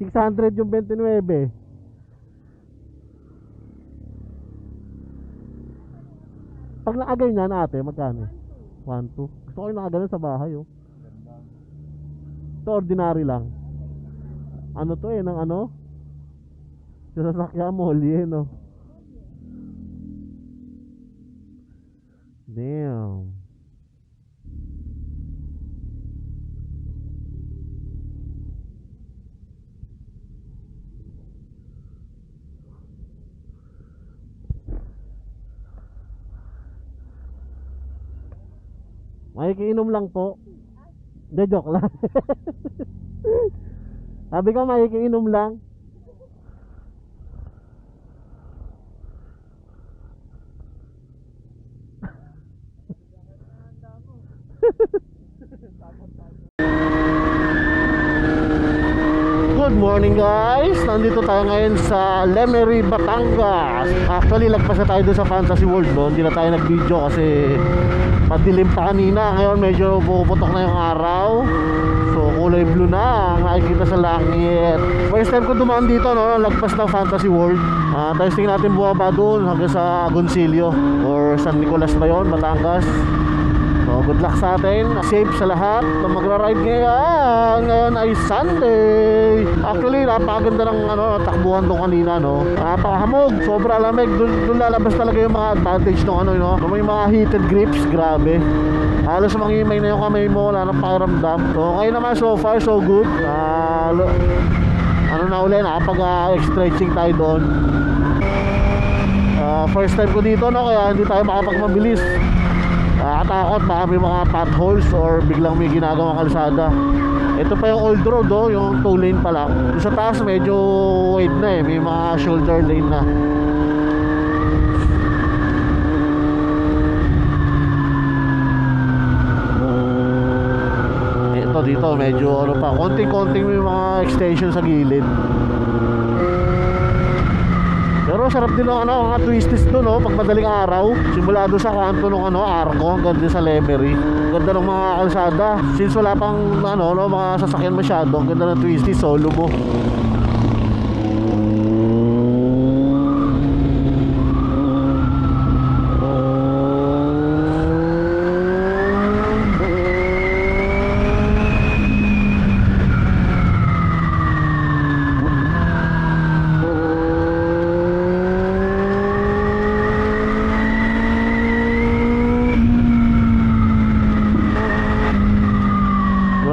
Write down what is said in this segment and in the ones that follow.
600 yung 29. Pag nakaganyan ate, magkano? 1, 2. Gusto ko yung nakaganyan sa bahay oh. Ito ordinary lang. Ano to eh, ng ano? Sa sasakyan mo, huli eh, no? Damn. Makikiinom lang po. Hindi, joke lang. Sabi ko, makikiinom lang. Good morning guys! Nandito tayo ngayon sa Lemery, Batangas. Actually, lagpas na tayo doon sa Fantasy World doon Hindi na tayo nag-video kasi madilim pa kanina. Ngayon medyo puputok na yung araw. So kulay blue na. Ang nakikita sa langit. First time ko dumaan dito no, lagpas ng Fantasy World. Uh, Testing natin bumaba doon hanggang sa Agoncillo Or San Nicolas ba yun, Batangas So, good luck sa atin. Safe sa lahat na magra-ride ngayon. Ngayon ay Sunday. Actually, napakaganda ng ano, takbuhan doon kanina, no. Napakahamog. Sobra lamig. Doon, lalabas talaga yung mga advantage ng ano, no. May mga heated grips, grabe. Halos mangimay na yung kamay mo, wala nang pakiramdam. So, ngayon naman so far, so good. Lo- ano na uli, nakapag-stretching tayo doon. Ah, first time ko dito, no, kaya hindi tayo makapagmabilis. Nakakatakot baka may mga potholes or biglang may ginagawang kalsada. Ito pa yung old road oh, yung two lane pa lang. Sa taas medyo wide na eh, may mga shoulder lane na. Ito dito medyo ano pa, konting-konting may mga extension sa gilid pero sarap din ng ano, mga twisties doon no, pag madaling araw. Simula doon sa kanto ng ano, Arco, hanggang din sa Lemery. Ganda ng mga kalsada. Since wala pang ano, no, mga sasakyan masyado, ganda ng twisties, solo mo.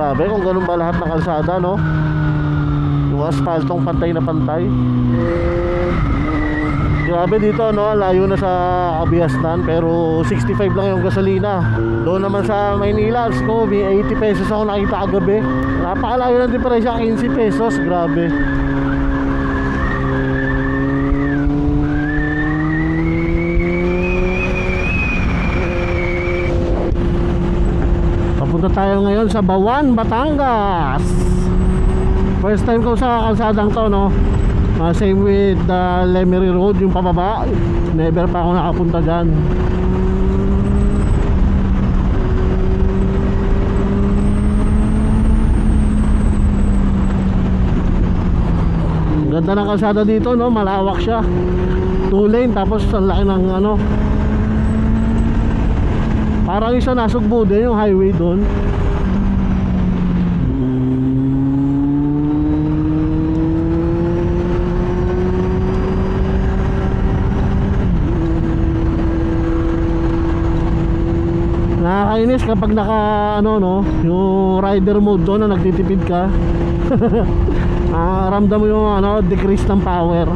Grabe kung ganun ba lahat ng kalsada, no? Yung asphaltong pantay na pantay. Grabe dito, no? Layo na sa Abiastan, pero 65 lang yung gasolina. Doon naman sa Maynila, may 80 pesos ako nakita kagabi. Napakalayo ng diferensya, 15 pesos. Grabe. Papunta tayo ngayon sa Bawan, Batangas. First time ko sa kalsadang to, no? Uh, same with the Lemery Road, yung pababa. Never pa ako nakapunta dyan. Ganda ng kalsada dito, no? Malawak siya. Two lane, tapos ang laki ng ano, Parang isa nasugbo din yung highway doon. Nakakainis kapag naka ano no, yung rider mode doon na nagtitipid ka. Ah, ramdam mo yung ano, decrease ng power.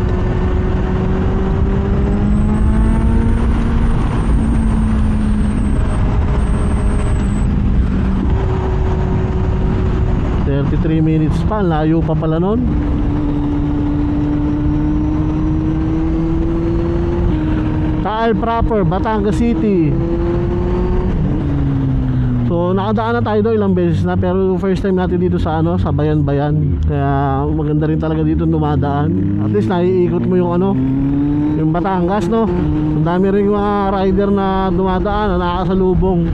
Thirty-three minutes pa, layo pa pala nun. Taal proper, Batangas City. So nakadaan na tayo doon ilang beses na pero first time natin dito sa ano, sa Bayan-Bayan. Kaya maganda rin talaga dito dumadaan. At least naiikot mo yung ano, yung Batangas no. Ang dami rin mga rider na dumadaan na nakakasalubong.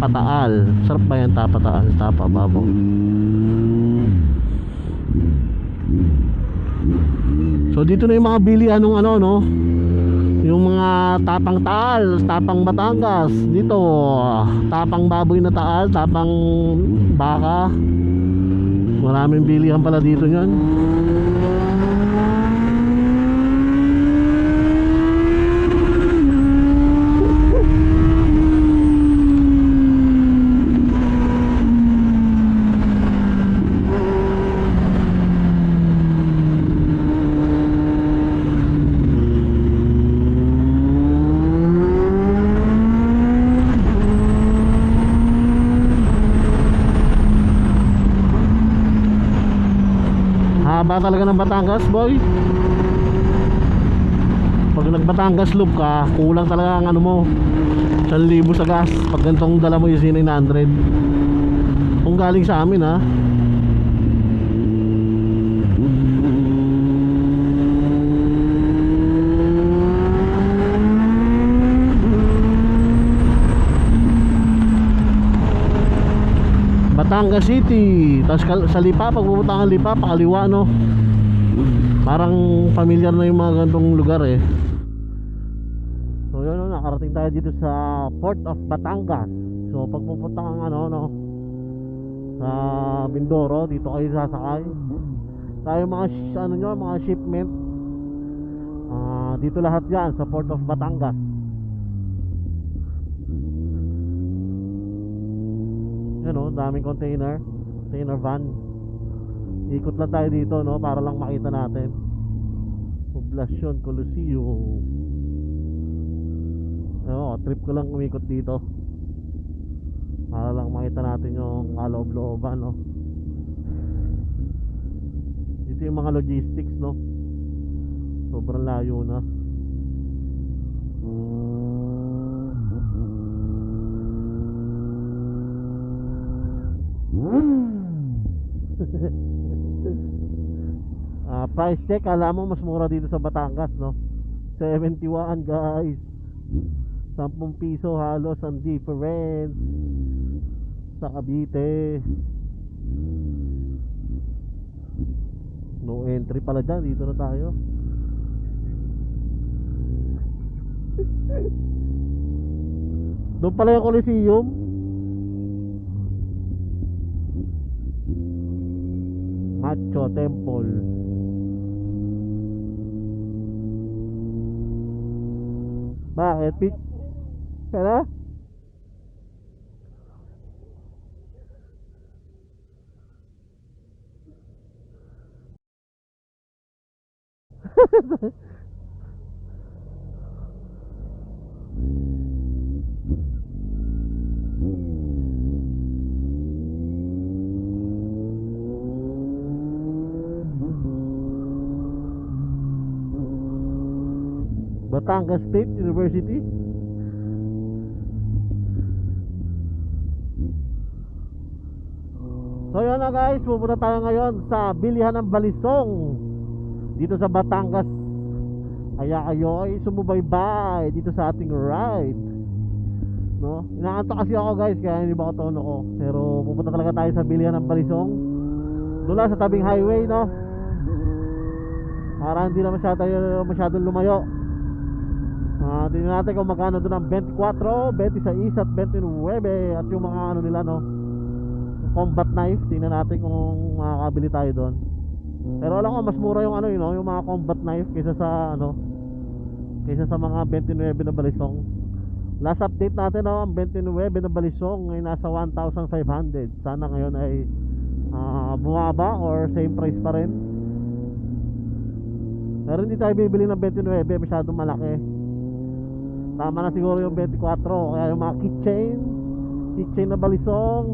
Tapataal. Sarap ba yan Tapataal? Tapa babaw. So dito na yung mga bilihan ng ano no. Yung mga tapang taal, tapang Batangas. Dito, tapang baboy na taal, tapang baka. Maraming bilihan pala dito niyan. Haba talaga ng Batangas, boy. Pag nag-Batangas loop ka, kulang talaga ang ano mo. 1,000 sa gas. Pag ganitong dala mo yung C900. Kung galing sa amin, ha. Batangas City. Tapos sa Lipa, pag pupunta kang Lipa, pakaliwa no. Parang familiar na yung mga ganitong lugar eh. So yun, no, nakarating tayo dito sa Port of Batangas. So pag pupunta kang ano no sa Mindoro, dito kayo sasakay. Tayo mga ano nyo, mga shipment. Ah, dito lahat 'yan sa Port of Batangas. Yan o, daming container. Container van. Ikot lang tayo dito no Para lang makita natin. Poblasyon Coliseum Ano, trip ko lang umikot dito. Para lang makita natin yung kaloob-looban no. Dito yung mga logistics no. Sobrang layo na Ah, price check, alam mo mas mura dito sa Batangas, no? 71 guys. 10 piso halos ang difference sa Cavite. No entry pala dyan, dito na tayo. Doon pala yung Coliseum. Hacho Temple. Bakit? Kaya Ha, ha. Batangas State University. So yun na guys, pupunta tayo ngayon sa bilihan ng Balisong dito sa Batangas. Kaya kayo ay sumubaybay dito sa ating ride. No? Inaantok kasi ako guys, kaya hindi ba ako tono ko. Pero pupunta talaga tayo sa bilihan ng Balisong. Doon lang sa tabing highway, no? Para hindi na masyado, masyadong lumayo. Tingnan natin kung magkano doon ang 24, 26 at 29 at yung mga ano nila no. Combat knife, tingnan natin kung makakabili tayo doon. Pero alam ko mas mura yung ano yun, no? yung mga combat knife kaysa sa ano kaysa sa mga 29 na balisong. Last update natin no, ang 29 na balisong ay nasa 1,500. Sana ngayon ay ah, bumaba or same price pa rin. Pero hindi tayo bibili ng 29, masyadong malaki. Tama na siguro yung 24 Kaya yung mga keychain Keychain na balisong.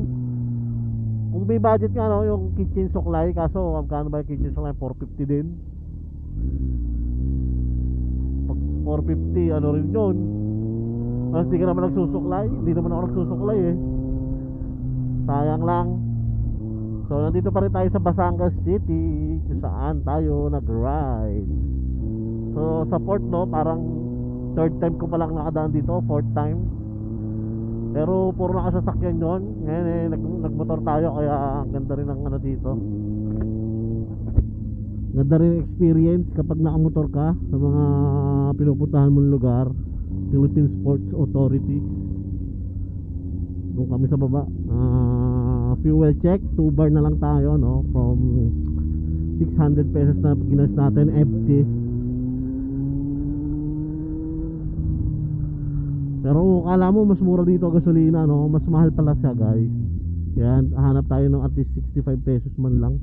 Kung may budget nga no Yung keychain suklay Kaso magkano ba yung keychain suklay 450 din. Pag 450 ano rin yun? Mas di ka naman nagsusuklay. Hindi naman ako nagsusuklay eh. Sayang lang. So nandito pa rin tayo sa Basangas City saan tayo nag-ride. So sa port no Parang third time ko palang nakadaan dito fourth time Pero puro nakasasakyan yon. Ngayon eh, nag, nagmotor tayo kaya ang ganda rin ng ano dito. Ganda rin ang experience kapag nakamotor ka sa mga pinupuntahan mong lugar. Philippine Sports Authority. Doon kami sa baba. Ah, fuel check, 2 bar na lang tayo no from 600 pesos na ginas natin empty. Pero kala mo mas mura dito gasolina no, mas mahal pala siya guys. Yan, hanap tayo ng at least 65 pesos man lang.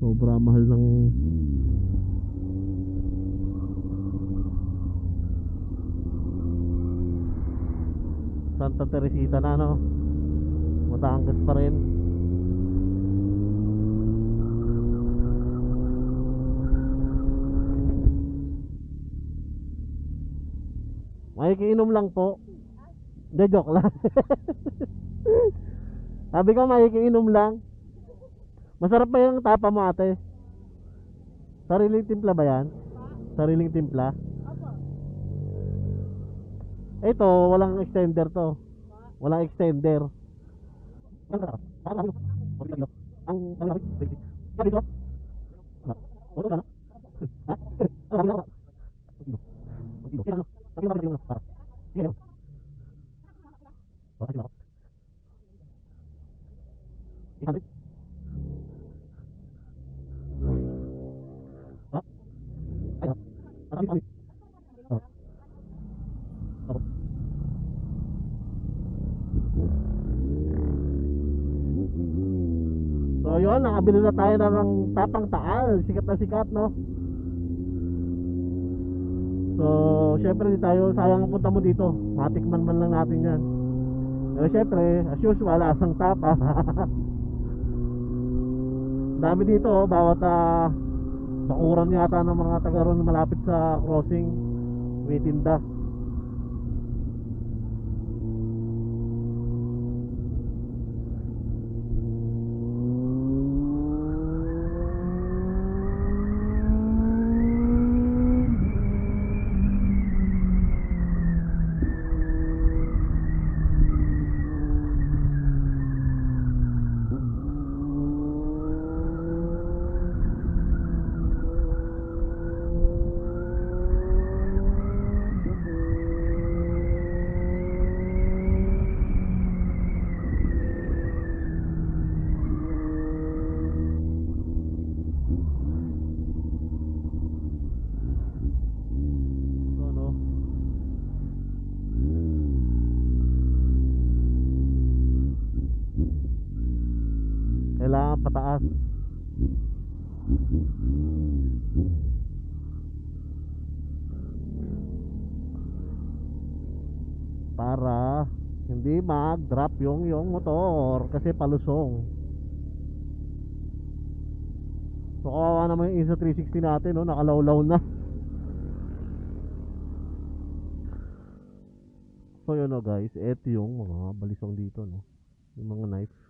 Sobra mahal ng Santa Teresita na no. Batangas pa rin. Makikiinom lang po. Hindi, joke lang. Sabi ko, makikiinom lang. Masarap ba yung tapa mo ate? Sariling timpla ba yan? Sariling timpla? Ito, walang extender to. Walang extender. Ang ang ang ang dito. Ano ka na? Ha? Ano ka na? Dito. Dito. Sabi mo ba dito? Ah. Dito. Bakit ako? Ikabit. Ha? Ay, ano kami? Oh. Oh. So yun, nakabili na tayo ng tapang taal Sikat na sikat no? So syempre di tayo Sayang ang punta mo dito. Matikman man lang natin yan. Pero syempre as usual asang tapa. Dami dito oh, Bawat uh, Bakuran yata ng mga taga ron Malapit sa crossing. May tinda pataas Para hindi mag-drop yung yung motor kasi palusong. So kawawa naman yung ISO 360 natin no, nakalawlaw na. So yun o guys, eto yung mga balisong dito no. Yung mga knife.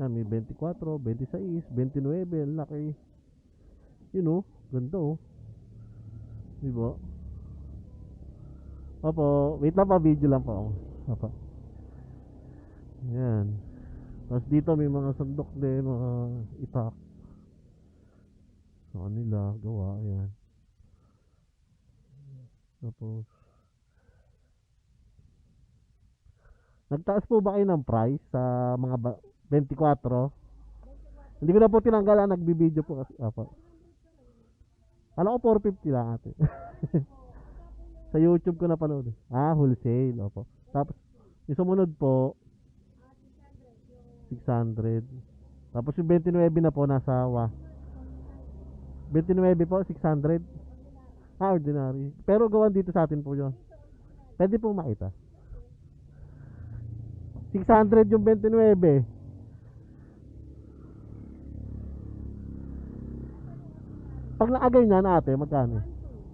Yan, may 24, 26, 29, ang laki. Yun o, ganda o. Diba? Opo, wait lang pa, video lang po ako. Opo. Yan. Tapos dito may mga sandok din, mga itak. Sa kanila, gawa, yan. Tapos, Nagtaas po ba kayo ng price sa mga ba- 24? Hindi ko na po tinanggalan, nagbibideo po kasi. Apo. Alam ko 450 lang ate. sa YouTube ko napanood. eh. Ah, wholesale. Opo. Tapos, yung sumunod po, 600. Tapos yung 29 na po nasa wa. 29 po, 600. Ah, ordinary. Pero gawan dito sa atin po yun. Pwede po makita. 600 yung 29. Pag nakaganyan ate, magkano?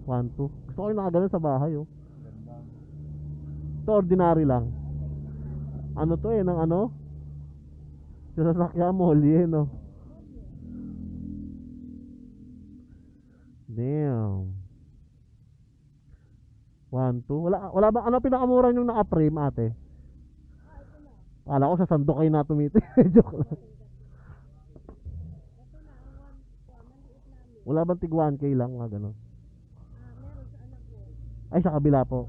1, 2. Gusto ko yung nakaganyan sa bahay oh. Ito ordinary lang. Ano to eh, ng ano? Sa sasakyan mo, huli eh, no? Damn. 1, 2. Wala, wala ba? Ano pinakamura yung naka-frame ate? Kala ko sa sandok kayo na tumiti. Joke lang. Wala bang tig 1K lang mga ganun? Ay, sa kabila po.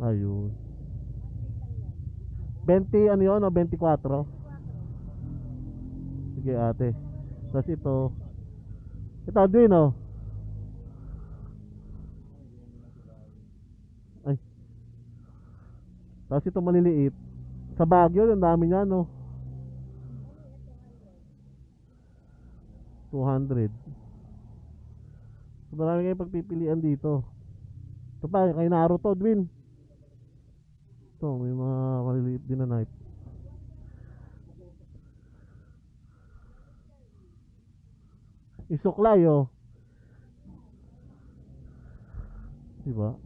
Ayun. 20 ano yun o 24? Sige ate. Tapos ito. Ito din o. Ay. Tapos ito maliliit. Sa Baguio, ang dami niya no. 200. So, marami kayong pagpipilian dito. Ito pa, kay Naruto, Dwin. Ito, may mga maliliit din na knife. Isuklay, oh. Diba?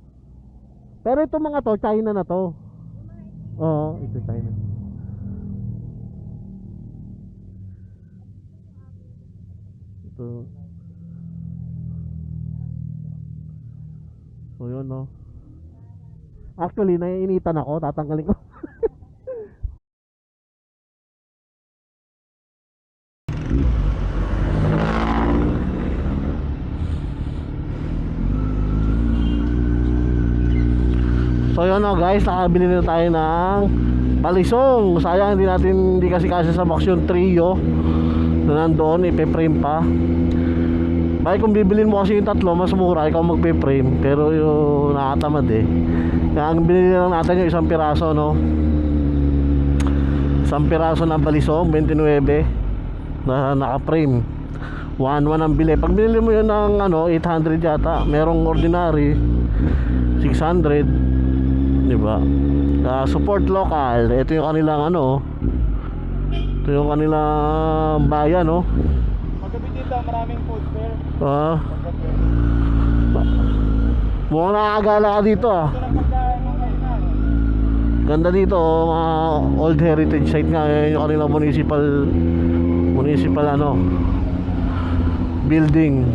Pero itong mga to, China na to. Oo, ito China. Ito. So yun no. Actually, naiinitan ako, tatanggalin ko. So yun no guys, nakabili na tayo ng balisong. Sayang hindi natin hindi kasi kasi sa yung trio na nandoon, ipe-frame pa. Bakit kung bibilin mo kasi yung tatlo, mas mura, ikaw magpe-frame. Pero yung nakatamad eh. Kaya ang binili lang natin yung isang piraso, no? Isang piraso na balisong, 29 na naka-frame. 1-1 ang bili. Pag binili mo yun ng ano, 800 yata, merong ordinary, 600 di ba? Ah, support local. Ito yung kanilang ano. Ito yung kanilang bayan, no? Paggabi dito, maraming food fair. Ah, mukhang nakakagala ka dito ah. Ganda dito, oh, mga old heritage site nga. Yan yung kanilang municipal municipal ano building.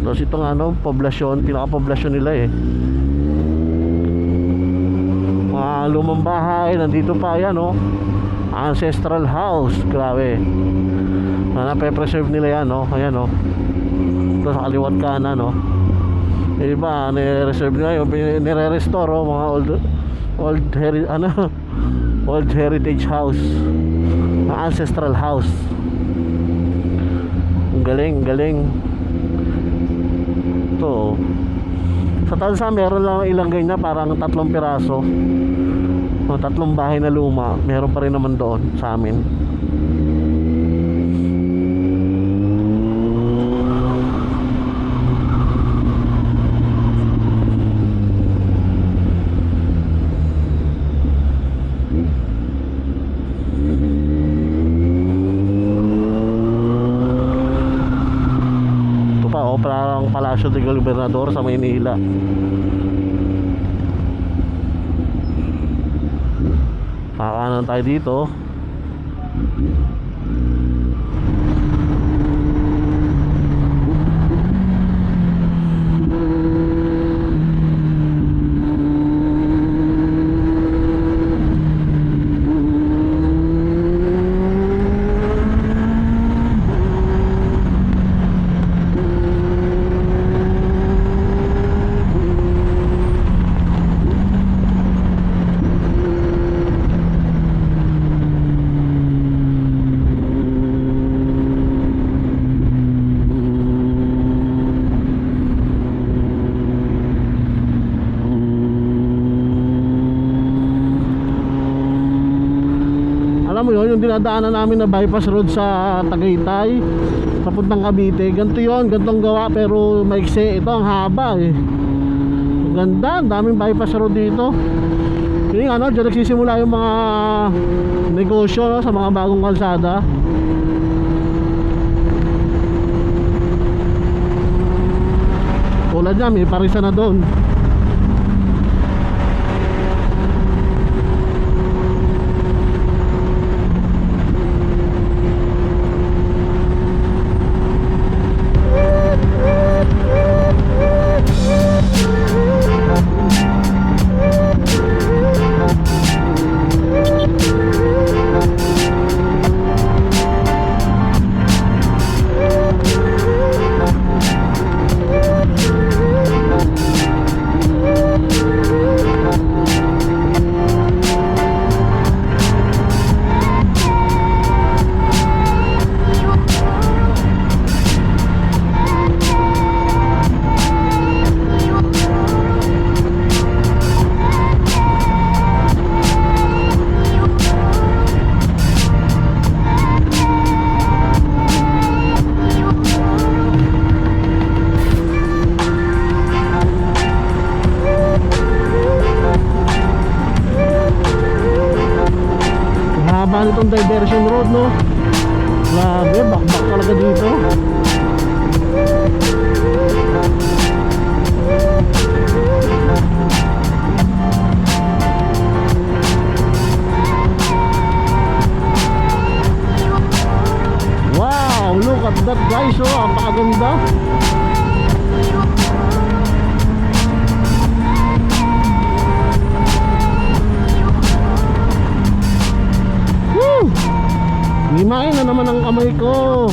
Tapos itong ano, poblasyon, pinaka-poblasyon nila eh. Mga lumang bahay, nandito pa yan oh. Ancestral house, grabe. Na nape-preserve nila yan oh. Ayan. Ito sa kaliwat kanan oh. Yung iba, nire-reserve nila yung nire-restore oh, mga old old heri ano old heritage house mga ancestral house galing galing ito oh. sa Tansa meron lang ilang ganyan parang tatlong piraso o tatlong bahay na luma meron pa rin naman doon sa amin Ito pa, oh, parang Palasyo de Gobernador sa Maynila. Kakanan tayo dito. Alam dinadaanan namin na bypass road sa Tagaytay papuntang Cavite, ganito yun, ganitong gawa pero maiksi, ito ang haba eh. Ganda, daming bypass road dito. Yung ano, dyan nagsisimula yung mga negosyo no, sa mga bagong kalsada. Tulad niya, may parisa na doon itong diversion road, no? Grabe, bakbak talaga dito. Wow, look at that guys, oh, ang pakaganda. Limain na naman ang kamay ko.